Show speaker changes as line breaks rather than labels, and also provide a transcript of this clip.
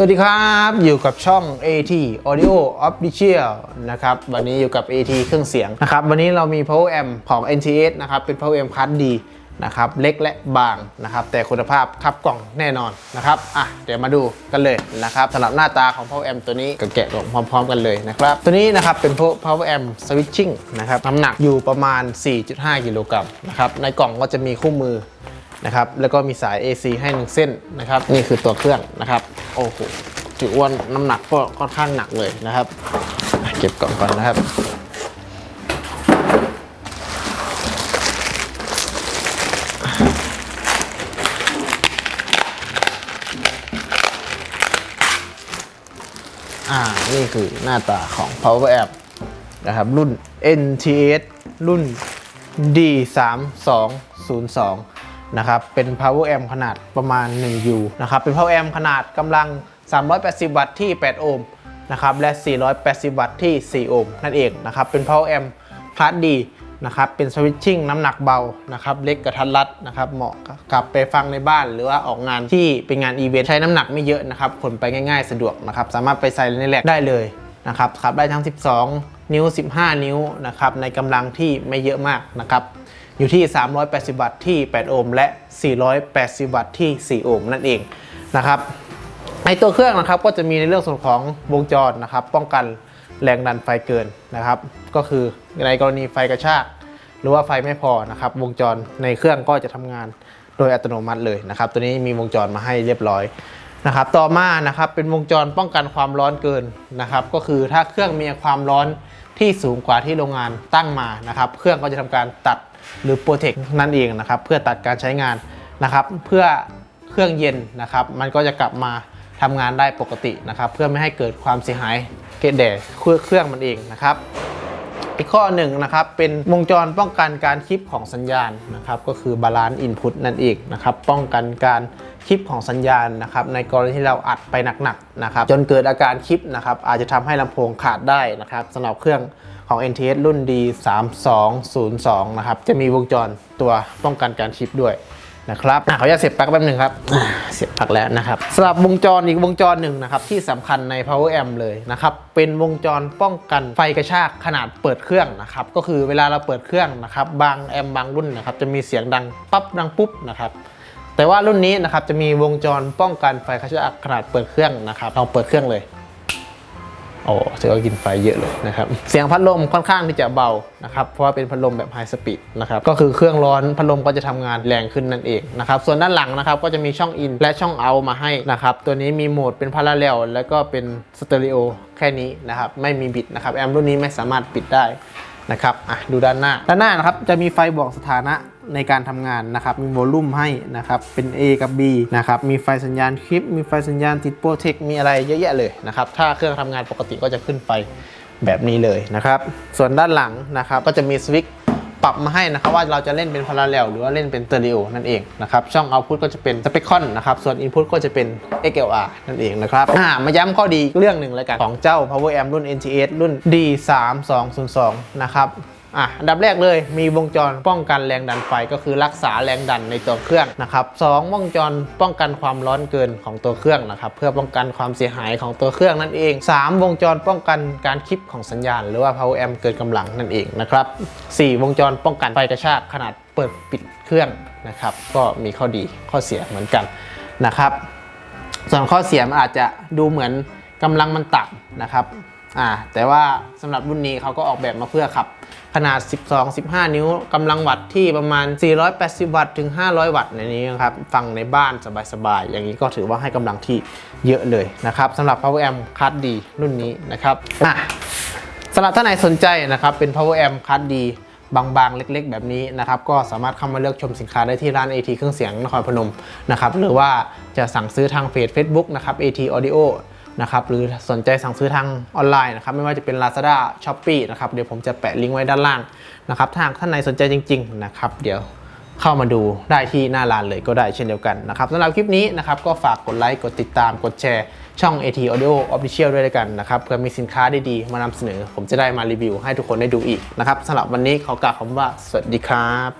สวัสดีครับอยู่กับช่อง AT Audio Official นะครับวันนี้อยู่กับ AT เครื่องเสียงนะครับวันนี้เรามี Power Amp ของ NTS นะครับเป็น Power Amp คัสดีนะครับเล็กและบางนะครับแต่คุณภาพคับกล่องแน่นอนนะครับอะเดี๋ยวมาดูกันเลยนะครับสำหรับหน้าตาของ Power Amp ตัวนี้ก็แกะกล่องพร้อม ๆ กันเลยนะครับตัวนี้นะครับเป็น Power Amp Switching นะครับน้ำหนักอยู่ประมาณ 4.5 กิโลกรัมนะครับในกล่องก็จะมีคู่มือ นะครับแล้วก็มีสาย AC ให้หนึ่งเส้นนะครับนี่คือตัวเครื่องนะครับโอ้โหถือว่าน้ำหนักก็ค่อนข้างหนักเลยนะครับ เก็บกล่องก่อนนะครับอ่า นี่คือหน้าตาของ Power App นะครับ รุ่น NTS รุ่น D3202 นะครับเป็น Power Amp ขนาดประมาณ1 U นะครับเป็น Power Amp ขนาดกำลัง 380 วัตต์ที่ 8 โอห์มนะครับและ 480 วัตต์ที่ 4 โอห์มนั่นเองนะครับเป็น Power Amp คลาสดีนะครับเป็นสวิตชิ่งน้ำหนักเบานะครับเล็กกระทัดรัดนะครับเหมาะกับไปฟังในบ้าน หรือว่าออกงานที่เป็นงานอีเวนต์ใช้น้ำหนักไม่เยอะนะครับขนไปง่ายๆ สะดวกนะครับสามารถไปใส่ในแหลกได้เลยนะครับขับได้ทั้ง 12 นิ้ว 15 นิ้วนะครับในกำลังที่ไม่เยอะมากนะครับ อยู่ที่ 380 วัตต์ที่ 8 โอห์มและ 480 วัตต์ที่ 4 โอห์มนั่นเองนะครับในตัวเครื่องนะครับก็จะมีในเรื่องส่วนของวงจรนะครับ ป้องกันแรงดันไฟเกินนะครับ ก็คือในกรณีไฟกระชาก หรือว่าไฟไม่พอนะครับ วงจรในเครื่องก็จะทำงานโดยอัตโนมัติเลยนะครับ ตัวนี้มีวงจรมาให้เรียบร้อยนะครับ ต่อมานะครับเป็นวงจรป้องกันความร้อนเกินนะครับ ก็คือถ้าเครื่องมีความร้อนที่สูงกว่าที่โรงงานตั้งมานะครับ เครื่องก็จะทำการตัด หรือโปรเทคนั่นเองนะครับเพื่อตัดการใช้งานนะครับ เพื่อเครื่องเย็นนะครับ มันก็จะกลับมาทำงานได้ปกตินะครับ เพื่อไม่ให้เกิดความเสียหายเกดแด่เครื่องมันเองนะครับ อีกข้อหนึ่งนะครับเป็นวงจรป้องกันการคลิปของสัญญาณนะครับก็คือบาลานซ์อินพุตนั่นเองนะครับป้องกันการคลิปของสัญญาณนะครับในกรณีที่เราอัดไปหนักๆนะครับจนเกิดอาการคลิปนะครับอาจจะทำให้ลำโพงขาดได้นะครับสำหรับเครื่องของ NTS รุ่น D3202 นะครับจะมีวงจรตัวป้องกันการคลิปด้วย นะครับอะขออนุญาตเสียบปลั๊กแป๊บหนึ่งครับอ่าเสียบปลั๊กแล้วนะครับสำหรับวงจรอีกวงจรหนึ่งนะครับที่สำคัญใน power amp เลยนะครับเป็นวงจรป้องกันไฟกระชากขนาดเปิดเครื่องนะครับก็คือเวลาเราเปิดเครื่องนะครับบางแอมบางรุ่นนะครับจะมีเสียงดังปั๊บดังปุ๊บนะครับแต่ว่ารุ่นนี้นะครับจะมีวงจรป้องกันไฟกระชากขนาดเปิดเครื่องนะครับลองเปิดเครื่องเลย โอ้ถือว่ากินไฟเยอะเลยนะครับ เสียงพัดลมค่อนข้างที่จะเบานะครับ เพราะว่าเป็นพัดลมแบบไฮสปีดนะครับ ก็คือเครื่องร้อนพัดลมก็จะทำงานแรงขึ้นนั่นเองนะครับ ส่วนด้านหลังนะครับก็จะมีช่องอินและช่องเอามาให้นะครับ ตัวนี้มีโหมดเป็นพาราเรลแล้วก็เป็นสเตอริโอแค่นี้นะครับ ไม่มีบิดนะครับ แอมรุ่นนี้ไม่สามารถปิดได้นะครับ อะ ดูด้านหน้า ด้านหน้านะครับ จะมีไฟบอกสถานะ ในการทำงานนะครับ มีโวลูมให้นะครับ เป็น A กับ B นะครับ มีไฟสัญญาณคลิป มีไฟสัญญาณติดโปรเทค มีอะไรเยอะแยะเลยนะครับ ถ้าเครื่องทำงานปกติก็จะขึ้นไฟแบบนี้เลยนะครับ ส่วนด้านหลังนะครับ ก็จะมีสวิตช์ปรับมาให้นะครับว่าเราจะเล่นเป็นพาราเรลหรือว่าเล่นเป็นสเตอริโอนั่นเองนะครับช่องเอาพุตก็จะเป็นสเปคคอนนะครับส่วนอินพุตก็จะเป็น XLR นั่นเองนะครับอ่ามาย้ำข้อดีเรื่องหนึ่งเลยกันของเจ้า Power Amp รุ่น NTS รุ่น D3202 นะครับ อะอันดับแรกเลยมีวงจรป้องกันแรงดันไฟก็คือรักษาแรงดันในตัวเครื่องนะครับสองวงจรป้องกันความร้อนเกินของตัวเครื่องนะครับเพื่อป้องกันความเสียหายของตัวเครื่องนั่นเอง 3 วงจรป้องกันการคลิปของสัญญาณ หรือว่า power amp เกินกำลังนั่นเองนะครับ4วงจรป้องกันไฟกระชากขนาดเปิดปิดเครื่องนะครับก็มีข้อดีข้อเสียเหมือนกันนะครับส่วนข้อเสียมันอาจจะดูเหมือนกำลังมันต่ำนะครับ อ่าแต่ว่าสำหรับรุ่นนี้เขาก็ออกแบบมาเพื่อขับขนาด 12-15 นิ้วกำลังวัตต์ที่ประมาณ 480 วัตต์ถึง 500 วัตต์ในนี้นะครับ ฟังในบ้านสบายๆ อย่างนี้ก็ถือว่าให้กำลังที่เยอะเลยนะครับสำหรับ Power Amp คัสดีรุ่นนี้นะครับอะสำหรับท่านไหนสนใจนะครับ เป็น power amp คัสดีบางๆ เล็กๆ แบบนี้นะครับก็สามารถเข้ามาเลือกชมสินค้าได้ที่ร้าน AT เครื่องเสียงนครพนมนะครับหรือว่าจะสั่งซื้อทางเฟซ Facebook นะครับ AT Audio นะครับหรือสนใจสั่งซื้อทางออนไลน์นะครับไม่ว่าจะเป็น Lazada Shopee นะครับเดี๋ยวผมจะแปะลิงก์ไว้ด้านล่างนะครับถ้าท่านไหนสนใจจริง ๆ นะครับ เดี๋ยวเข้ามาดูได้ที่หน้าร้านเลยก็ได้เช่นเดียวกันนะครับสำหรับคลิปนี้นะครับก็ฝากกดไลค์กดติดตามกดแชร์ช่อง AT Audio Official ด้วยแล้วกันนะครับเพื่อมีสินค้าดีๆ มานำเสนอ ผมจะได้มารีวิวให้ทุกคนได้ดูอีกนะครับสำหรับวันนี้ขอกล่าวคำว่า สวัสดีครับ